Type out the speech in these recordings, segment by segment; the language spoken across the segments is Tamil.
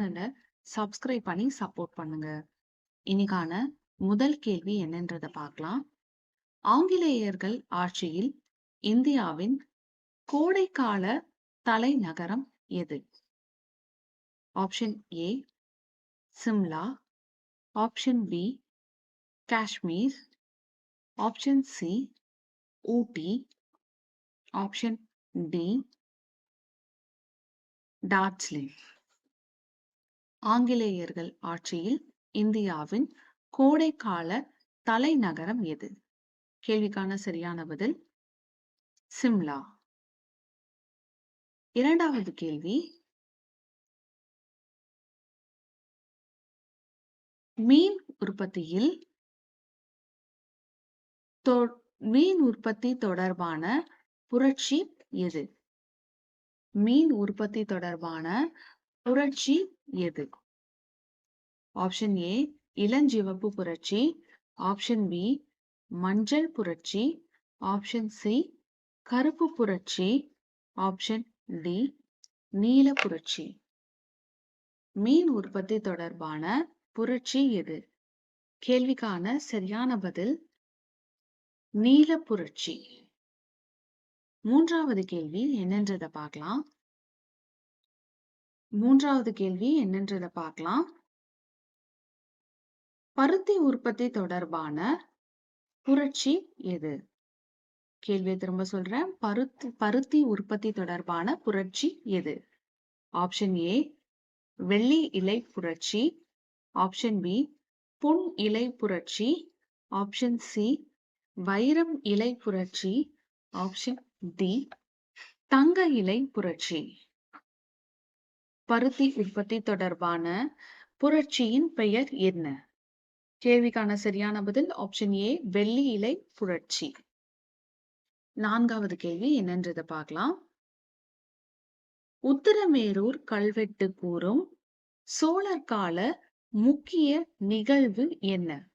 சேனலை சப்ஸ்கிரைப் பண்ணி சப்போர்ட் பண்ணுங்க. இன்னைக்கான முதல் கேள்வி என்னன்றத பார்க்கலாம். ஆங்கிலேயர்கள் ஆட்சியில் இந்தியாவின் கோடைக்கால தலைநகரம் எது? Option A Shimla, option B Kashmir, option C Ooty, option D Darjeeling. ஆங்கிலேயர்கள் ஆட்சியில் இந்தியாவின் கோடைக்கால தலைநகரம் எது? கேள்விக்கான சரியான பதில் சிம்லா. இரண்டாவது கேள்வி மீன் உற்பத்தியில் தொ- மீன் உற்பத்தி தொடர்பான புரட்சி எது? மீன் உற்பத்தி தொடர்பான புரட்சி எது? ஆப்ஷன் ஏ இளஞ்சிவப்பு புரட்சி. ஆப்ஷன் பி மஞ்சள் புரட்சி. ஆப்ஷன் சி கருப்பு புரட்சி. ஆப்ஷன் டி நீல புரட்சி. மீன் உற்பத்தி தொடர்பான புரட்சி எது? கேள்விக்கான சரியான பதில் நீல புரட்சி. மூன்றாவது கேள்வி என்னன்றதை பார்க்கலாம். மூன்றாவது கேள்வி என்னன்றத பார்க்கலாம். பருத்தி உற்பத்தி தொடர்பான புரட்சி எது? கேள்வியை திரும்ப சொல்றேன். பருத்தி பருத்தி உற்பத்தி தொடர்பான புரட்சி எது? ஆப்ஷன் ஏ வெள்ளி இலை புரட்சி. ஆப்ஷன் பி புன் இலை புரட்சி. ஆப்ஷன் சி வைரம் இலை புரட்சி. ஆப்ஷன் டி தங்க இலை புரட்சி. பருத்தி உற்பத்தி தொடர்பான புரட்சியின் பெயர் என்ன? கேள்விக்கான சரியான பதில் ஆப்ஷன் ஏ வெள்ளி இலை புரட்சி. நான்காவது கேள்வி என்னன்றதை பார்க்கலாம். உத்திரமேரூர் கல்வெட்டு கூறும் சோழர் கால முக்கிய நிகழ்வு என்ன?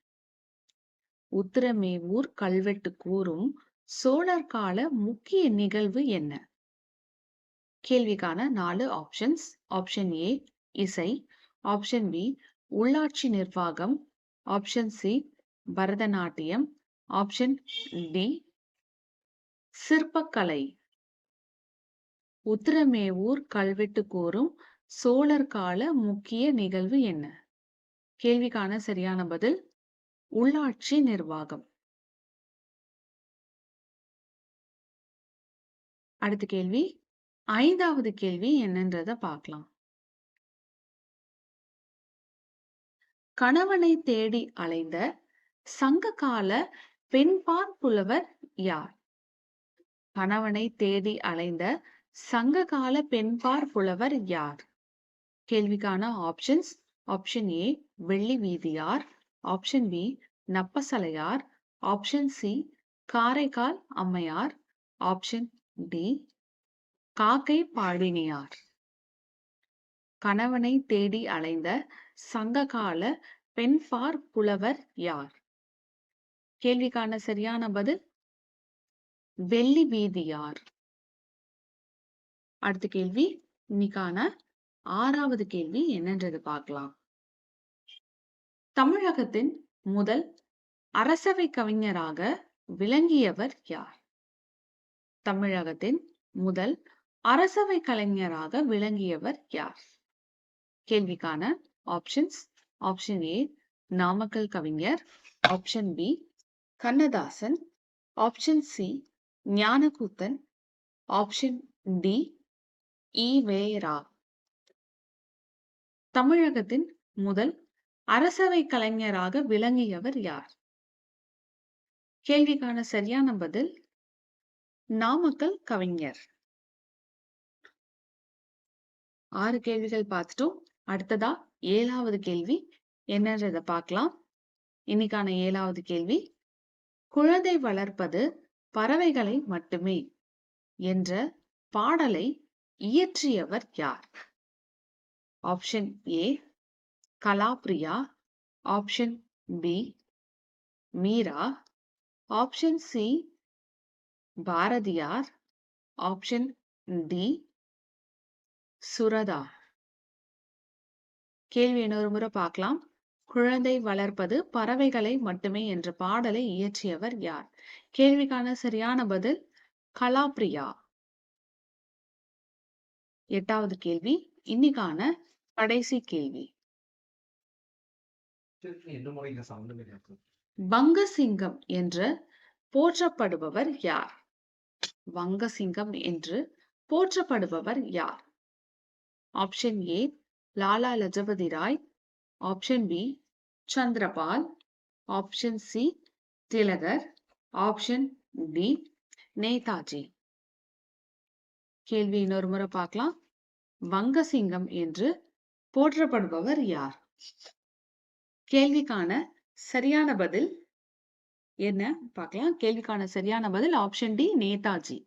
உத்தரமேவூர் கல்வெட்டு கூறும் சோழர் கால முக்கிய நிகழ்வு என்ன? கேள்விக்கான நாலு ஆப்ஷன்ஸ் ஆப்ஷன் ஏ இசை. ஆப்ஷன் பி உள்ளாட்சி நிர்வாகம். Option C Bharatanatyam. Option D சிற்பக்கலை. உத்திரமேவூர் கல்வெட்டு கூறும் சோழர் கால முக்கிய நிகழ்வு என்ன? கேள்விக்கான சரியான பதில் உள்ளாட்சி நிர்வாகம். அடுத்த கேள்வி ஐந்தாவது கேள்வி என்னன்றத பார்க்கலாம் கணவனை தேடி அலைந்த சங்ககால பெண்பார் புலவர் யார்? கணவனை தேடி அலைந்த சங்ககால பெண்பார் புலவர் யார்? கேள்விக்கான options option A Velli Veethiyar option B Nappasalaiyar option C Karaikal Ammaiyar? Option D காக்கை பாடினியார். கணவனை தேடி அலைந்த சங்ககால பெண்பார் புலவர் யார்? கேள்விக்கான சரியான பதில்? வெள்ளி வீதியார். அடுத்த கேள்வி இன்னைக்கான ஆறாவது கேள்வி என்னன்றது பார்க்கலாம். தமிழகத்தின் முதல் அரசவை கவிஞராக விளங்கியவர் யார்? தமிழகத்தின் முதல் அரசவை கலைஞராக விளங்கியவர் யார்? கேள்விக்கான ஆப்ஷன்ஸ் ஆப்ஷன் ஏ நாமக்கல் கவிஞர். Option B Kannadasan. Option C Gnanakoothan option D EVR e. தமிழகத்தின் முதல் அரசவை கலைஞராக விளங்கியவர் யார்? கேள்விக்கான சரியான பதில் நாமக்கல் கவிஞர். ஆறு கேள்விகள் பார்த்துட்டோம். அடுத்ததா ஏழாவது கேள்வி. என்னன்றத பார்க்கலாம். இன்னைக்கான ஏழாவது கேள்வி. குழந்தை வளர்ப்பது பறவைகளை மட்டுமே என்ற பாடலை இயற்றியவர் யார்? Option A Kalapriya. Option B Meera. Option C Bharathiyar. Option D Suratha. கேள்வி இன்னொரு முறை பார்க்கலாம். குழந்தை வளர்ப்பது பறவைகளை மட்டுமே என்ற பாடலை இயற்றியவர் யார்? கேள்விக்கான சரியான பதில் கலாப்ரியா. எட்டாவது கேள்வி இன்னைக்கான கடைசி கேள்வி. வங்கசிங்கம் என்று போற்றப்படுபவர் யார்? வங்கசிங்கம் என்று போற்றப்படுபவர் யார்? Option A Lala Lajpat Rai option B Chandrapal option C Tilak option D Netaji கேள்வி இன்னொரு முறை பார்க்கலாம். வங்கசிங்கம் என்று போற்றப்படுபவர் யார்? கேள்விக்கான சரியான பதில் என்ன? பார்க்கலாம். கேள்விக்கான சரியான பதில் ஆப்ஷன் டி நேதாஜி